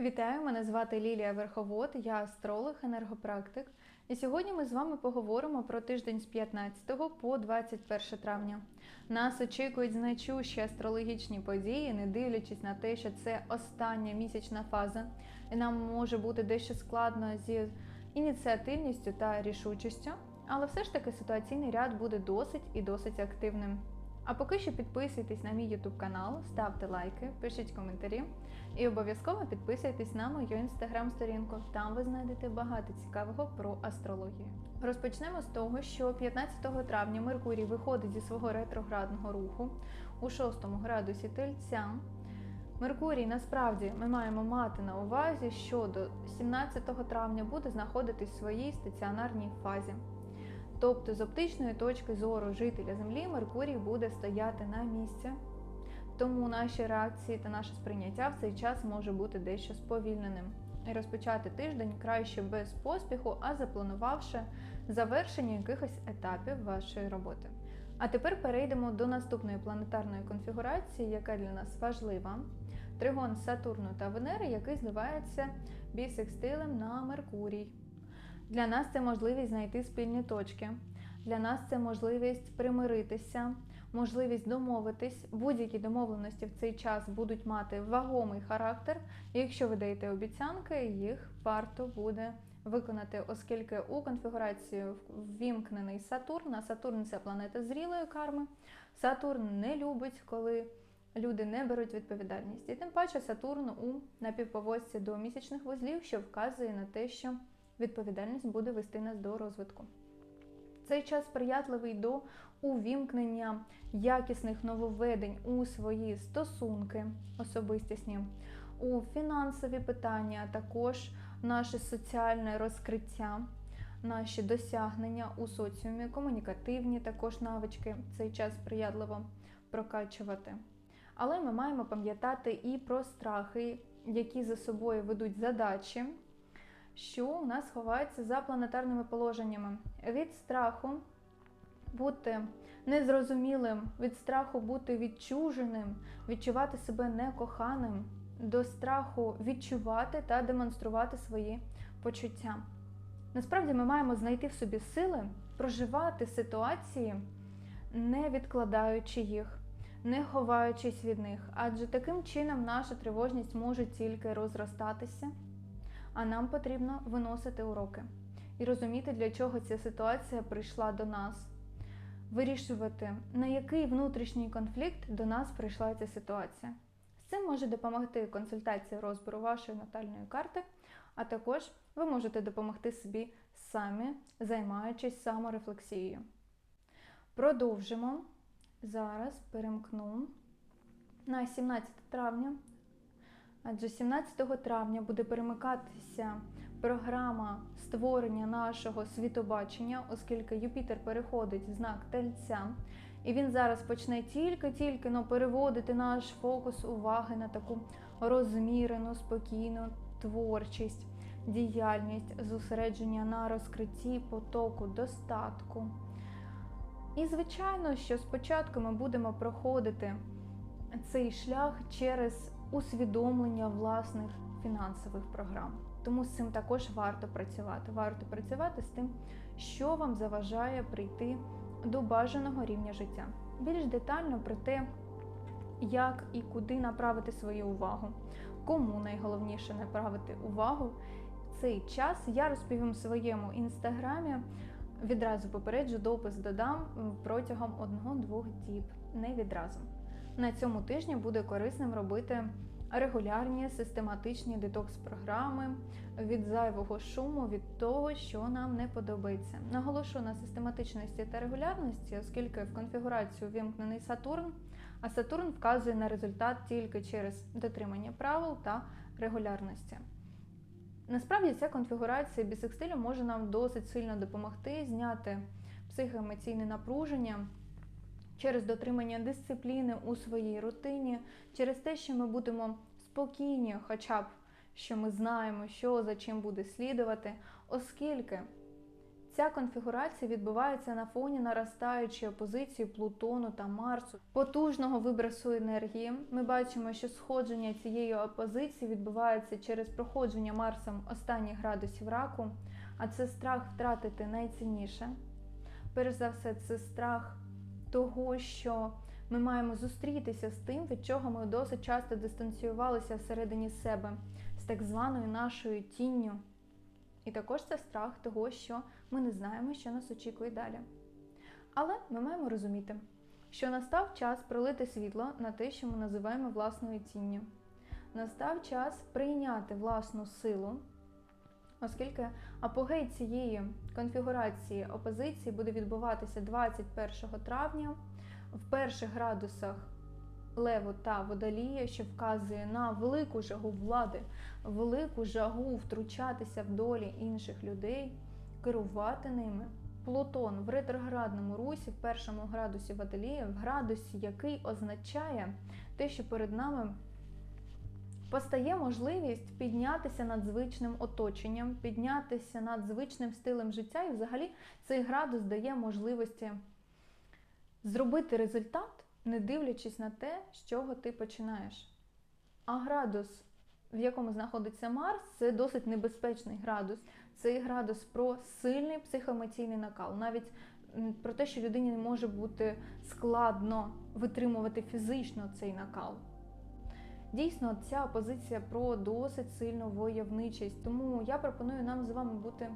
Вітаю, мене звати Лілія Верховод, я астролог, енергопрактик. І сьогодні ми з вами поговоримо про тиждень з 15 по 21 травня. Нас очікують значущі астрологічні події, не дивлячись на те, що це остання місячна фаза, і нам може бути дещо складно зі ініціативністю та рішучістю, але все ж таки ситуаційний ряд буде досить і досить активним. А поки що підписуйтесь на мій YouTube канал, ставте лайки, пишіть коментарі і обов'язково підписуйтесь на мою інстаграм-сторінку. Там ви знайдете багато цікавого про астрологію. Розпочнемо з того, що 15 травня Меркурій виходить зі свого ретроградного руху у 6 градусі Тельця. Меркурій насправді ми маємо мати на увазі, що до 17 травня буде знаходитись в своїй стаціонарній фазі. Тобто, з оптичної точки зору жителя Землі Меркурій буде стояти на місці, тому наші реакції та наше сприйняття в цей час може бути дещо сповільненим. І розпочати тиждень краще без поспіху, а запланувавши завершення якихось етапів вашої роботи. А тепер перейдемо до наступної планетарної конфігурації, яка для нас важлива. Тригон Сатурну та Венери, який зливається бісекстилем на Меркурій. Для нас це можливість знайти спільні точки. Для нас це можливість примиритися, можливість домовитись. Будь-які домовленості в цей час будуть мати вагомий характер. Якщо ви даєте обіцянки, їх варто буде виконати, оскільки у конфігурацію ввімкнений Сатурн, а Сатурн це планета зрілої карми. Сатурн не любить, коли люди не беруть відповідальність. І тим паче Сатурн у напівповозці до місячних вузлів, що вказує на те, що відповідальність буде вести нас до розвитку. Цей час сприятливий до увімкнення якісних нововведень у свої стосунки особистісні, у фінансові питання, також наше соціальне розкриття, наші досягнення у соціумі, комунікативні також навички. Цей час сприятливо прокачувати. Але ми маємо пам'ятати і про страхи, які за собою ведуть задачі що у нас ховається за планетарними положеннями. Від страху бути незрозумілим, від страху бути відчуженим, відчувати себе некоханим, до страху відчувати та демонструвати свої почуття. Насправді ми маємо знайти в собі сили проживати ситуації, не відкладаючи їх, не ховаючись від них, адже таким чином наша тривожність може тільки розростатися а нам потрібно виносити уроки і розуміти, для чого ця ситуація прийшла до нас, вирішувати, на який внутрішній конфлікт до нас прийшла ця ситуація. З цим може допомогти консультація розбору вашої натальної карти, а також ви можете допомогти собі самі, займаючись саморефлексією. Продовжимо. Зараз перемкну на 17 травня Адже 17 травня буде перемикатися програма створення нашого світобачення, оскільки Юпітер переходить в знак Тельця, і він зараз почне тільки-тільки но переводити наш фокус уваги на таку розмірену, спокійну творчість, діяльність, зосередження на розкритті потоку, достатку. І, звичайно, що спочатку ми будемо проходити цей шлях через усвідомлення власних фінансових програм. Тому з цим також варто працювати. Варто працювати з тим, що вам заважає прийти до бажаного рівня життя. Більш детально про те, як і куди направити свою увагу, кому найголовніше направити увагу цей час, я розповім в своєму інстаграмі. Відразу попереджу, допис додам протягом одного-двох діб, не відразу. На цьому тижні буде корисним робити регулярні систематичні детокс-програми від зайвого шуму, від того, що нам не подобається. Наголошу на систематичності та регулярності, оскільки в конфігурацію вімкнений Сатурн, а Сатурн вказує на результат тільки через дотримання правил та регулярності. Насправді ця конфігурація бісекстилю може нам досить сильно допомогти зняти психоемоційне напруження через дотримання дисципліни у своїй рутині, через те, що ми будемо спокійні, хоча б що ми знаємо, що за чим буде слідувати, оскільки Ця конфігурація відбувається на фоні наростаючої опозиції Плутону та Марсу, потужного вибросу енергії. Ми бачимо, що сходження цієї опозиції відбувається через проходження Марсом останніх градусів раку, а це страх втратити найцінніше. Перш за все, це страх того, що ми маємо зустрітися з тим, від чого ми досить часто дистанціювалися всередині себе, з так званою нашою тінню. І також це страх того, що ми не знаємо, що нас очікує далі. Але ми маємо розуміти, що настав час пролити світло на те, що ми називаємо власною тінню. Настав час прийняти власну силу, оскільки апогей цієї конфігурації опозиції буде відбуватися 21 травня в перших градусах Леву та Водолія, що вказує на велику жагу влади, велику жагу втручатися в долі інших людей, керувати ними. Плутон в ретроградному русі, в першому градусі Водолія, в градусі, який означає те, що перед нами постає можливість піднятися над звичним оточенням, піднятися над звичним стилем життя, і взагалі цей градус дає можливості зробити результат, не дивлячись на те, з чого ти починаєш. А градус, в якому знаходиться Марс, це досить небезпечний градус. Цей градус про сильний психоемоційний накал, навіть про те, що людині не може бути складно витримувати фізично цей накал. Дійсно, ця позиція про досить сильну войовничість. Тому я пропоную нам з вами бути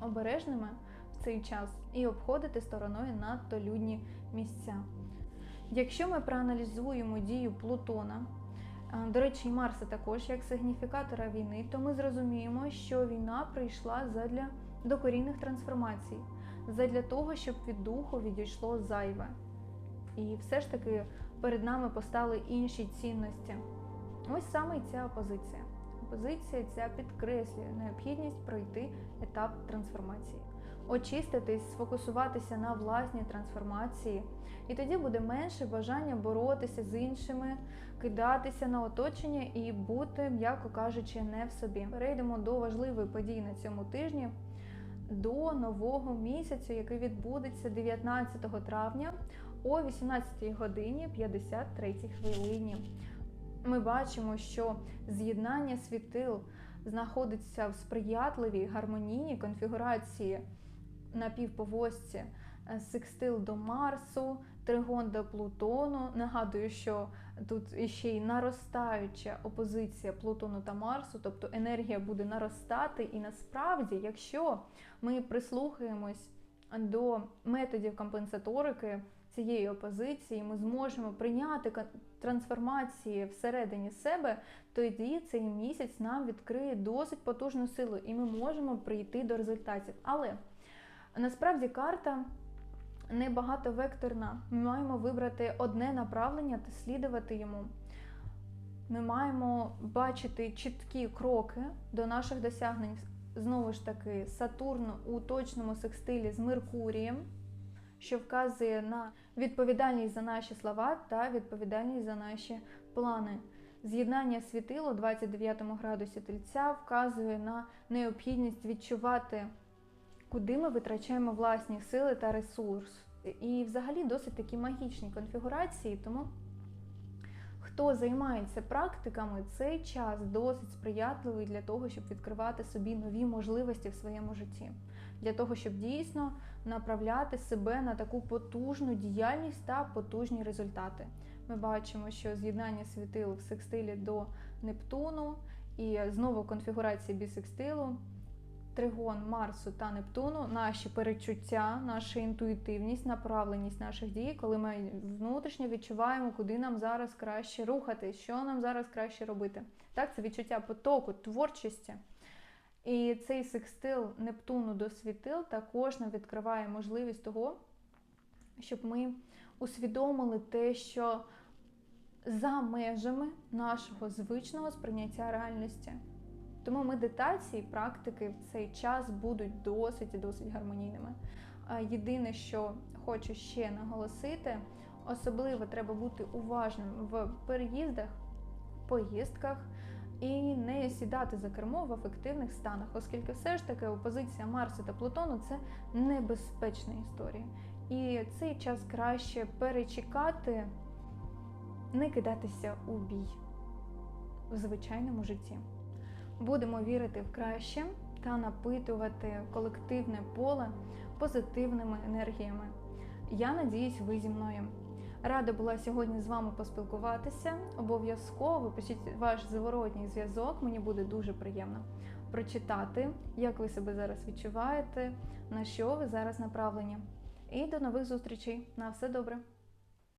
обережними в цей час і обходити стороною надто людні місця. Якщо ми проаналізуємо дію Плутона, до речі, і Марса також як сигніфікатора війни, то ми зрозуміємо, що війна прийшла задля докорінних трансформацій, задля того, щоб від духу відійшло зайве. І все ж таки перед нами постали інші цінності. Ось саме ця опозиція. Опозиція ця підкреслює необхідність пройти етап трансформації, очиститись, сфокусуватися на власній трансформації, і тоді буде менше бажання боротися з іншими, кидатися на оточення і бути, м'яко кажучи, не в собі. Перейдемо до важливої події на цьому тижні. До нового місяцю, який відбудеться 19 травня о 18 годині 53 хвилині. Ми бачимо, що з'єднання світил знаходиться в сприятливій гармонійній конфігурації на півповозці секстил до Марсу, тригон до Плутону. Нагадую, що тут ще й наростаюча опозиція Плутону та Марсу, тобто енергія буде наростати. І насправді, якщо ми прислухаємось до методів компенсаторики цієї опозиції, ми зможемо прийняти трансформації всередині себе, тоді цей місяць нам відкриє досить потужну силу, і ми можемо прийти до результатів. Але насправді карта не багатовекторна. Ми маємо вибрати одне направлення та слідувати йому. Ми маємо бачити чіткі кроки до наших досягнень. Знову ж таки, Сатурн у точному секстилі з Меркурієм, що вказує на відповідальність за наші слова та відповідальність за наші плани. З'єднання світило 29 градусі тельця вказує на необхідність відчувати, куди ми витрачаємо власні сили та ресурс. І взагалі досить такі магічні конфігурації, тому хто займається практиками, цей час досить сприятливий для того, щоб відкривати собі нові можливості в своєму житті, для того, щоб дійсно направляти себе на таку потужну діяльність та потужні результати. Ми бачимо, що з'єднання світил в секстилі до Нептуну і знову конфігурації бісекстилу тригон Марсу та Нептуну, наші перечуття, наша інтуїтивність, направленість наших дій, коли ми внутрішньо відчуваємо, куди нам зараз краще рухатись, що нам зараз краще робити. Так, це відчуття потоку, творчості. І цей секстил Нептуну до світил також нам відкриває можливість того, щоб ми усвідомили те, що за межами нашого звичного сприйняття реальності. Тому медитації, практики в цей час будуть досить і досить гармонійними. Єдине, що хочу ще наголосити, особливо треба бути уважним в переїздах, поїздках, і не сідати за кермо в афективних станах, оскільки все ж таки опозиція Марсу та Плутону це небезпечна історія. І цей час краще перечекати, не кидатися у бій в звичайному житті. Будемо вірити в краще та напитувати колективне поле позитивними енергіями. Я надіюсь, ви зі мною. Рада була сьогодні з вами поспілкуватися. Обов'язково пишіть ваш зворотній зв'язок. Мені буде дуже приємно прочитати, як ви себе зараз відчуваєте, на що ви зараз направлені. І до нових зустрічей. На все добре!